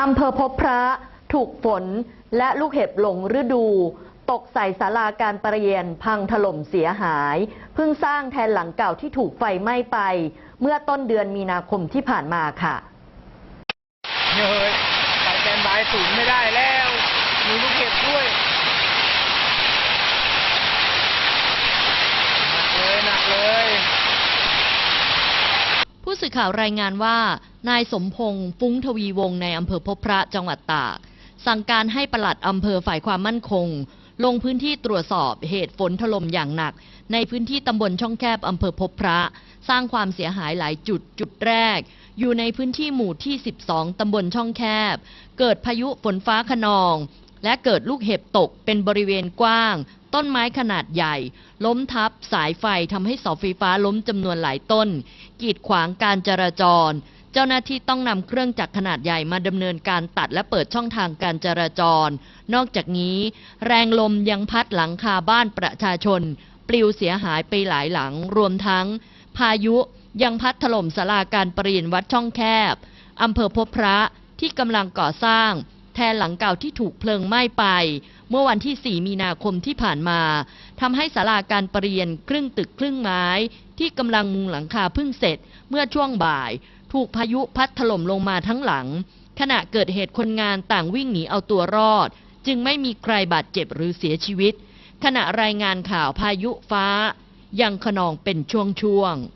อำเภอพบพระถูกฝนและลูกเห็บหลงฤดู ตกใส่ศาลาการประเรียนพังถล่มเสียหาย เพิ่งสร้างแทนหลังเก่าที่ถูกไฟไหม้ไป เมื่อต้นเดือนมีนาคมที่ผ่านมาค่ะ เฮ้ยไปแกนบายศูนย์ไม่ได้แล้ว มีลูกเห็บด้วย หนักเลยหนักเลย ผู้ สื่อข่าวรายงานว่า นายสมพงษ์ฟุ้งทวีวงศ์ในอำเภอพบพระจังหวัดตาก สั่งการให้ปลัดอำเภอฝ่ายความมั่นคง ลงพื้นที่ตรวจสอบเหตุฝนถล่มอย่างหนัก ในพื้นที่ตำบลช่องแคบอำเภอพบพระ สร้างความเสียหายหลายจุดจุดแรก อยู่ในพื้นที่หมู่ที่ 12 ตำบลช่องแคบ เกิดพายุฝนฟ้าขนอง และเกิดลูกเห็บตกเป็นบริเวณกว้าง ต้นไม้ขนาดใหญ่ ล้มทับสายไฟทำให้เสาไฟฟ้าล้มจำนวนหลายต้น กีดขวางการจราจร เจ้าหน้าที่ต้องนำเครื่องจักรขนาดใหญ่มาดำเนินการตัดและเปิดช่องทางการจราจร นอกจากนี้ แรงลมยังพัดหลังคาบ้านประชาชน ปลิวเสียหายไปหลายหลัง รวมทั้ง พายุยังพัดถล่มศาลาการประเรียนวัดช่องแคบอำเภอพบพระที่กำลังก่อสร้าง แทนหลังเก่าที่ถูกเพลิงไหม้ไป เมื่อวันที่ 4 มีนาคมที่ผ่านมาทำให้ศาลาการประเรียนครึ่งตึกครึ่งไม้ ที่กำลังมุงหลังคาเพิ่งเสร็จ เมื่อช่วงบ่าย ถูกพายุพัดถล่มลงมาทั้งหลัง ขณะเกิดเหตุคนงานต่างวิ่งหนีเอาตัวรอด จึงไม่มีใครบาดเจ็บหรือเสียชีวิต ขณะรายงานข่าวพายุฟ้า ยังขนองเป็นช่วงๆ